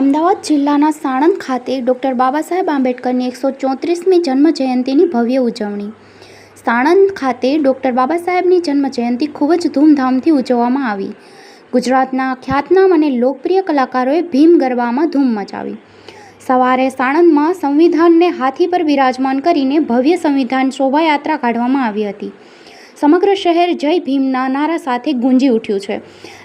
અમદાવાદ જિલ્લાના સાણંદ ખાતે ડૉક્ટર બાબા સાહેબ આંબેડકરની એકસો ચોત્રીસમી જન્મ જયંતિની ભવ્ય ઉજવણી. સાણંદ ખાતે ડૉક્ટર બાબા સાહેબની જન્મજયંતિ ખૂબ જ ધૂમધામથી ઉજવવામાં આવી. ગુજરાતના ખ્યાતનામ અને લોકપ્રિય કલાકારોએ ભીમ ગરબામાં ધૂમ મચાવી. સવારે સાણંદમાં સંવિધાનને હાથી પર બિરાજમાન કરીને ભવ્ય સંવિધાન શોભાયાત્રા કાઢવામાં આવી હતી. સમગ્ર શહેર જય ભીમના નારા સાથે ગુંજી ઉઠ્યું છે.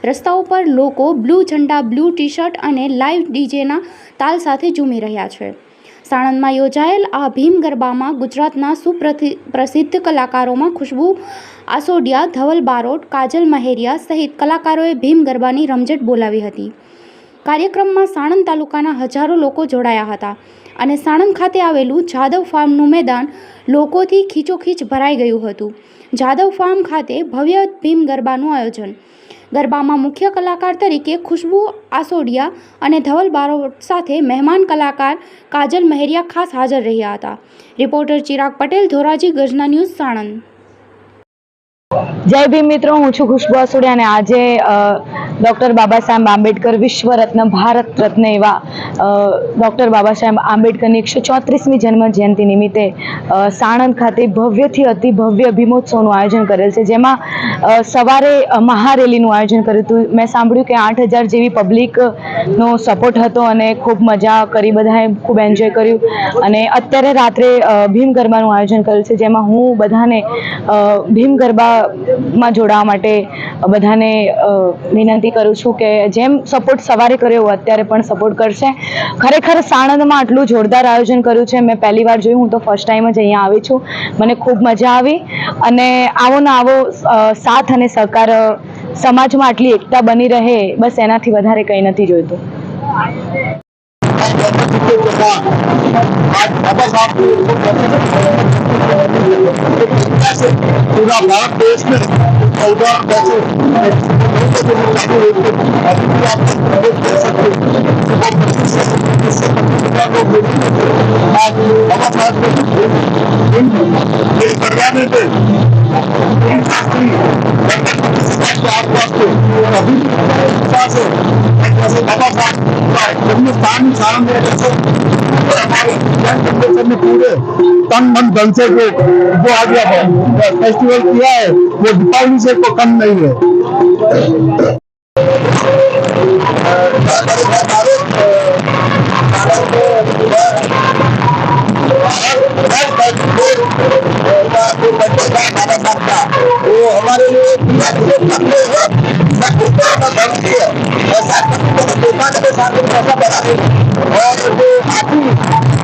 રસ્તા ઉપર લોકો બ્લુ ઝંડા, બ્લુ ટી શર્ટ અને લાઈવ ડીજેના તાલ સાથે ઝૂમી રહ્યા છે. સાણંદમાં યોજાયેલ આ ભીમ ગરબામાં ગુજરાતના સુપ્રસિદ્ધ પ્રસિદ્ધ કલાકારોમાં ખુશ્બુ, આસોડિયા, ધવલ બારોટ, કાજલ મહેરિયા સહિત કલાકારોએ ભીમ ગરબાની રમઝટ બોલાવી હતી. કાર્યક્રમમાં સાણંદ તાલુકાના હજારો લોકો જોડાયા હતા અને સાણંદ ખાતે આવેલું જાદવ ફાર્મનું મેદાન લોકોથી ખીચોખીચ ભરાઈ ગયું હતું. જાદવ ફાર્મ ખાતે ભવ્ય ભીમ ગરબાનું આયોજન. ગરબામાં મુખ્ય કલાકાર તરીકે ખુશ્બુ આસોડિયા અને ધવલ બારોટ સાથે મહેમાન કલાકાર કાજલ મહેરિયા ખાસ હાજર રહ્યા હતા. રિપોર્ટર ચિરાગ પટેલ, ધોરાજી, ગજના ન્યૂઝ સાણંદ. જય ભીમ મિત્રો, હું છું ખુશ્બુ આસુડિયા અને આજે ડૉક્ટર બાબા સાહેબ આંબેડકર વિશ્વ રત્ન ભારત રત્ન એવા ડૉક્ટર બાબા સાહેબ આંબેડકરની એકસો ચોત્રીસમી જન્મ જયંતિ નિમિત્તે સાણંદ ખાતે ભવ્યથી અતિ ભવ્ય ભીમોત્સવનું આયોજન કરેલ છે. જેમાં સવારે મહારેલીનું આયોજન કર્યું હતું. મેં સાંભળ્યું કે આઠ હજાર જેવી પબ્લિકનો સપોર્ટ હતો અને ખૂબ મજા કરી, બધાએ ખૂબ એન્જોય કર્યું. અને અત્યારે રાત્રે ભીમ ગરબાનું આયોજન કરેલ છે. જેમાં હું બધાને ભીમ ભીમ માં જોડાવા માટે બધાને વિનંતી કરું છું કે જેમ સપોર્ટ સવારે કર્યો અત્યારે પણ સપોર્ટ કરશે. ખરેખર સાણંદમાં આટલું જોરદાર આયોજન કર્યું છે. મેં પહેલી વાર જોયું, હું તો ફર્સ્ટ ટાઈમ જ અહીંયા આવી છું. મને ખૂબ મજા આવી. અને આવો ને આવો સાથ અને સહકાર સમાજમાં આટલી એકતા બની રહે, બસ એનાથી વધારે કંઈ નથી જોઈતું. આજ पूरा भारत देश में चौदह कैसे बाबा साहब करवाने थे इन शास्त्री के आसपास थे अभी विश्वास है जैसे बाबा साहब का जन्मस्थान सारण में जैसे और हमारे यंग जनरेशन ने पूरे तन मन धन से जो जो आज फेस्टिवल किया है, वो दीपावली से को कम नहीं है। वो हमारे लिए और जो हाथी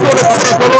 Esto le pasa solo.